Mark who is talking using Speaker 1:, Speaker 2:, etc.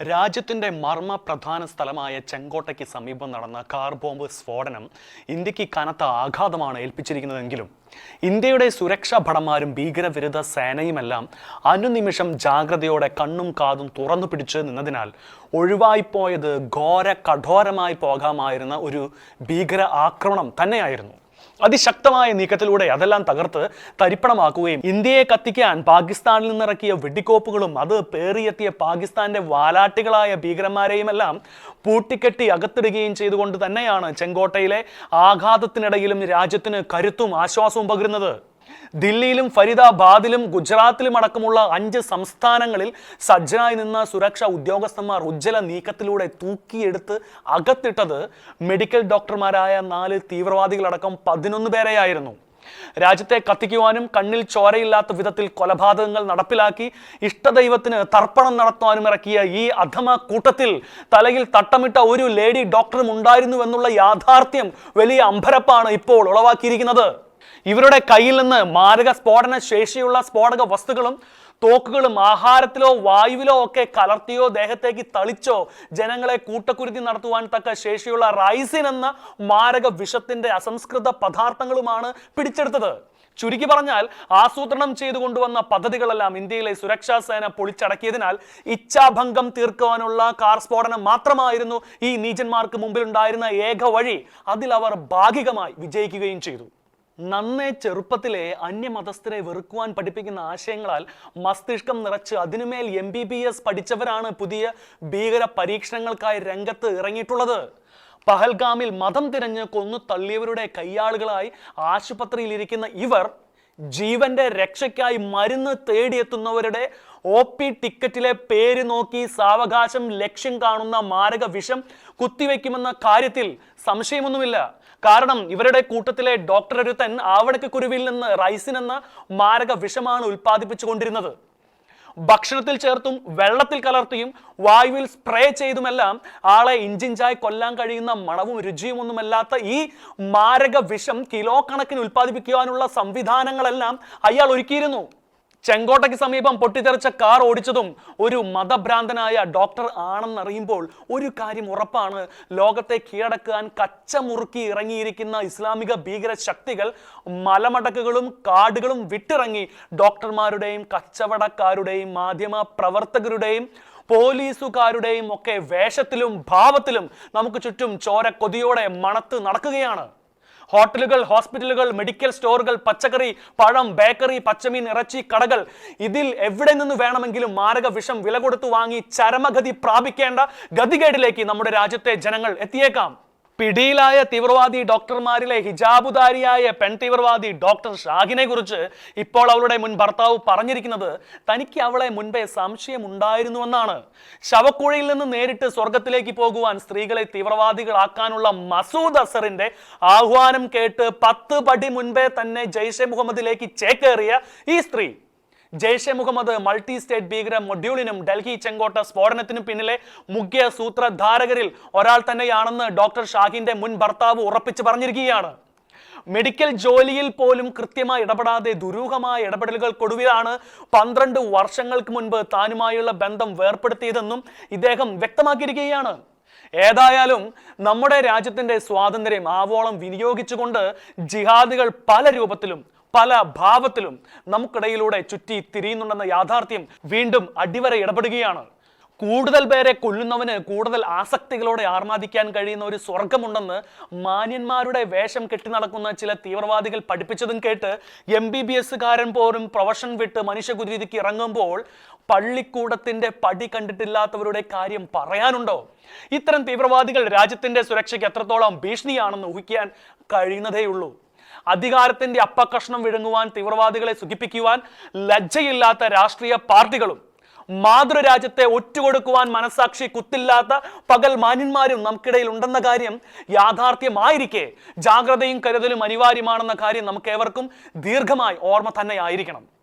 Speaker 1: രാജ്യത്തിന്റെ മർമ്മ പ്രധാന സ്ഥലമായ ചെങ്കോട്ടയ്ക്ക് സമീപം നടന്ന കാർ ബോംബ് സ്ഫോടനം ഇന്ത്യയ്ക്ക് കനത്ത ആഘാതമാണ് ഏൽപ്പിച്ചിരിക്കുന്നതെങ്കിലും ഇന്ത്യയുടെ സുരക്ഷാ ഭടന്മാരും ഭീകരവിരുദ്ധ സേനയുമെല്ലാം അനുനിമിഷം ജാഗ്രതയോടെ കണ്ണും കാതും തുറന്നു പിടിച്ച് നിന്നതിനാൽ ഒഴിവായിപ്പോയത് ഘോര കഠോരമായി പോകാമായിരുന്ന ഒരു ഭീകര ആക്രമണം തന്നെയായിരുന്നു. അതിശക്തമായ നീക്കത്തിലൂടെ അതെല്ലാം തകർത്ത് തരിപ്പണമാക്കുകയും ഇന്ത്യയെ കത്തിക്കാൻ പാകിസ്ഥാനിൽ നിന്നിറക്കിയ വെടിക്കോപ്പുകളും അത് പേറിയെത്തിയ പാകിസ്ഥാന്റെ വാലാട്ടികളായ ഭീകരന്മാരെയുമെല്ലാം പൂട്ടിക്കെട്ടി അകത്തിടുകയും ചെയ്തുകൊണ്ട് തന്നെയാണ് ചെങ്കോട്ടയിലെ ആഘാതത്തിനിടയിലും രാജ്യത്തിന് കരുത്തും ആശ്വാസവും പകരുന്നത്. ദില്ലിയിലും ഫരീദാബാദിലും ഗുജറാത്തിലും അടക്കമുള്ള അഞ്ച് സംസ്ഥാനങ്ങളിൽ സജ്ജനായി നിന്ന സുരക്ഷാ ഉദ്യോഗസ്ഥന്മാർ ഉജ്ജ്വല നീക്കത്തിലൂടെ തൂക്കിയെടുത്ത് അകത്തിട്ടത് മെഡിക്കൽ ഡോക്ടർമാരായ നാല് തീവ്രവാദികളടക്കം പതിനൊന്ന് പേരെയായിരുന്നു. രാജ്യത്തെ കത്തിക്കുവാനും കണ്ണിൽ ചോരയില്ലാത്ത വിധത്തിൽ കൊലപാതകങ്ങൾ നടപ്പിലാക്കി ഇഷ്ടദൈവത്തിന് തർപ്പണം നടത്തുവാനും ഇറക്കിയ ഈ അധമ കൂട്ടത്തിൽ തലയിൽ തട്ടമിട്ട ഒരു ലേഡി ഡോക്ടറും ഉണ്ടായിരുന്നു എന്നുള്ള യാഥാർത്ഥ്യം വലിയ അമ്പരപ്പാണ് ഇപ്പോൾ ഉളവാക്കിയിരിക്കുന്നത്. ഇവരുടെ കയ്യിൽ നിന്ന് മാരക സ്ഫോടന ശേഷിയുള്ള സ്ഫോടക വസ്തുക്കളും തോക്കുകളും ആഹാരത്തിലോ വായുവിലോ ഒക്കെ കലർത്തിയോ ദേഹത്തേക്ക് തളിച്ചോ ജനങ്ങളെ കൂട്ടക്കുരുതി നടത്തുവാൻ തക്ക ശേഷിയുള്ള റൈസിൻ എന്ന മാരക വിഷത്തിന്റെ അസംസ്കൃത പദാർത്ഥങ്ങളുമാണ് പിടിച്ചെടുത്തത്. ചുരുക്കി പറഞ്ഞാൽ ആസൂത്രണം ചെയ്തു കൊണ്ടുവന്ന പദ്ധതികളെല്ലാം ഇന്ത്യയിലെ സുരക്ഷാ സേന പൊളിച്ചടക്കിയതിനാൽ ഇച്ഛാഭംഗം തീർക്കുവാനുള്ള കാർ സ്ഫോടനം മാത്രമായിരുന്നു ഈ നീചന്മാർക്ക് മുമ്പിലുണ്ടായിരുന്ന ഏക വഴി. അതിൽ അവർ ഭാഗികമായി വിജയിക്കുകയും ചെയ്തു. നന്നേ ചെറുപ്പത്തിലെ അന്യമതസ്ഥരെ വെറുക്കുവാൻ പഠിപ്പിക്കുന്ന ആശയങ്ങളാൽ മസ്തിഷ്കം നിറച്ച് അതിനുമേൽ എം ബി ബി എസ് പഠിച്ചവരാണ് പുതിയ ഭീകര പരീക്ഷണങ്ങൾക്കായി രംഗത്ത് ഇറങ്ങിയിട്ടുള്ളത്. പഹൽഗാമിൽ മതം തിരഞ്ഞ് കൊന്നു തള്ളിയവരുടെ കയ്യാളുകളായി ആശുപത്രിയിലിരിക്കുന്ന ഇവർ ജീവന്റെ രക്ഷയ്ക്കായി മരുന്ന് തേടിയെത്തുന്നവരുടെ ഒ പി ടിക്കറ്റിലെ പേര് നോക്കി സാവകാശം ലക്ഷ്യം കാണുന്ന മാരക വിഷം കുത്തിവെക്കുമെന്ന കാര്യത്തിൽ സംശയമൊന്നുമില്ല. കാരണം ഇവരുടെ കൂട്ടത്തിലെ ഡോക്ടർ ഒരുത്തൻ ആവണക്ക് കുരുവിൽ നിന്ന് റൈസിൻ എന്ന മാരക വിഷമാണ് ഉൽപ്പാദിപ്പിച്ചുകൊണ്ടിരുന്നത്. ഭക്ഷണത്തിൽ ചേർത്തും വെള്ളത്തിൽ കലർത്തിയും വായുവിൽ സ്പ്രേ ചെയ്തുമെല്ലാം ആളെ ഇഞ്ചിഞ്ചായി കൊല്ലാൻ കഴിയുന്ന മണവും രുചിയും ഒന്നുമല്ലാത്ത ഈ മാരക വിഷം കിലോ കണക്കിന് ഉൽപ്പാദിപ്പിക്കുവാനുള്ള സംവിധാനങ്ങളെല്ലാം അയാൾ ഒരുക്കിയിരുന്നു. ചെങ്കോട്ടയ്ക്ക് സമീപം പൊട്ടിത്തെറിച്ച കാർ ഓടിച്ചതും ഒരു മതഭ്രാന്തനായ ഡോക്ടർ ആണെന്നറിയുമ്പോൾ ഒരു കാര്യം ഉറപ്പാണ്. ലോകത്തെ കീഴടക്കാൻ കച്ചമുറുക്കി ഇറങ്ങിയിരിക്കുന്ന ഇസ്ലാമിക ഭീകര ശക്തികൾ മലമടക്കുകളും കാടുകളും വിട്ടിറങ്ങി ഡോക്ടർമാരുടെയും കച്ചവടക്കാരുടെയും മാധ്യമ പ്രവർത്തകരുടെയും പോലീസുകാരുടെയും ഒക്കെ വേഷത്തിലും ഭാവത്തിലും നമുക്ക് ചുറ്റും ചോര കൊതിയോടെ മണത്ത് നടക്കുകയാണ്. ഹോട്ടലുകൾ ഹോസ്പിറ്റലുകൾ മെഡിക്കൽ സ്റ്റോറുകൾ പച്ചക്കറി പഴം ബേക്കറി പച്ചമീൻ ഇറച്ചി കടകൾ. ഇതിൽ എവിടെ നിന്ന് വേണമെങ്കിലും മാരക വിഷം വില കൊടുത്തു വാങ്ങി ചരമഗതി പ്രാപിക്കേണ്ട ഗതികേടിലേക്ക് നമ്മുടെ രാജ്യത്തെ ജനങ്ങൾ എത്തിയേക്കാം. പിടിയിലായ തീവ്രവാദി ഡോക്ടർമാരിലെ ഹിജാബുദാരിയായ പെൺ തീവ്രവാദി ഡോക്ടർ ഷാഹിനെ കുറിച്ച് ഇപ്പോൾ അവളുടെ മുൻ ഭർത്താവ് പറഞ്ഞിരിക്കുന്നത് തനിക്ക് അവളെ മുൻപേ സംശയം സംശയമുണ്ടായിരുന്നുവെന്നാണ്. ശവക്കുഴയിൽ നിന്ന് നേരിട്ട് സ്വർഗത്തിലേക്ക് പോകുവാൻ സ്ത്രീകളെ തീവ്രവാദികളാക്കാനുള്ള മസൂദ് അസറിന്റെ ആഹ്വാനം കേട്ട് പത്ത് പടി മുൻപേ തന്നെ ജയ്ഷെ മുഹമ്മദിലേക്ക് ചേക്കേറിയ ഈ സ്ത്രീ. ജയ്ഷെ മുഹമ്മദ് മൾട്ടി സ്റ്റേറ്റ് ഭീകര മൊഡ്യൂളിനും ഡൽഹി ചെങ്കോട്ട സ്ഫോടനത്തിനും പിന്നിലെ മുഖ്യ സൂത്രധാരകരിൽ ഒരാൾ തന്നെയാണെന്ന് ഡോക്ടർ ഷാഹിന്റെ മുൻ ഭർത്താവ് ഉറപ്പിച്ചു പറഞ്ഞിരിക്കുകയാണ്. മെഡിക്കൽ ജോലിയിൽ പോലും കൃത്യമായി ഇടപെടാതെ ദുരൂഹമായ ഇടപെടലുകൾക്കൊടുവിലാണ് പന്ത്രണ്ട് വർഷങ്ങൾക്ക് മുൻപ് താനുമായുള്ള ബന്ധം വേർപ്പെടുത്തിയതെന്നും ഇദ്ദേഹം വ്യക്തമാക്കിയിരിക്കുകയാണ്. ഏതായാലും നമ്മുടെ രാജ്യത്തിന്റെ സ്വാതന്ത്ര്യം ആവോളം വിനിയോഗിച്ചുകൊണ്ട് ജിഹാദികൾ പല രൂപത്തിലും പല ഭാവത്തിലും നമുക്കിടയിലൂടെ ചുറ്റി തിരിയുന്നുണ്ടെന്ന യാഥാർത്ഥ്യം വീണ്ടും അടിവര ഇടപെടുകയാണ് കൂടുതൽ പേരെ കൊല്ലുന്നവന് കൂടുതൽ ആസക്തികളോടെ ആർമാദിക്കാൻ കഴിയുന്ന ഒരു സ്വർഗമുണ്ടെന്ന് മാന്യന്മാരുടെ വേഷം കെട്ടി നടക്കുന്ന ചില തീവ്രവാദികൾ പഠിപ്പിച്ചതും കേട്ട് എം ബി ബി എസ്സുകാരൻ പോലും പ്രൊഫഷൻ വിട്ട് മനുഷ്യകുരുതിക്ക് ഇറങ്ങുമ്പോൾ പള്ളിക്കൂടത്തിന്റെ പടി കണ്ടിട്ടില്ലാത്തവരുടെ കാര്യം പറയാനുണ്ടോ? ഇത്തരം തീവ്രവാദികൾ രാജ്യത്തിന്റെ സുരക്ഷയ്ക്ക് എത്രത്തോളം ഭീഷണിയാണെന്ന് ഊഹിക്കാൻ കഴിയുന്നതേയുള്ളൂ അധികാരത്തിന്റെ അപ്പക്കഷ്ണം വിഴുങ്ങുവാൻ തീവ്രവാദികളെ സുഖിപ്പിക്കുവാൻ ലജ്ജയില്ലാത്ത രാഷ്ട്രീയ പാർട്ടികളും മാതൃരാജ്യത്തെ ഒറ്റുകൊടുക്കുവാൻ മനസാക്ഷി കുത്തില്ലാത്ത പകൽ മാന്യന്മാരും നമുക്കിടയിൽ ഉണ്ടെന്ന കാര്യം യാഥാർത്ഥ്യമായിരിക്കെ. ജാഗ്രതയും കരുതലും അനിവാര്യമാണെന്ന കാര്യം നമുക്ക് ഏവർക്കും ദീർഘമായി ഓർമ്മ തന്നെ ആയിരിക്കണം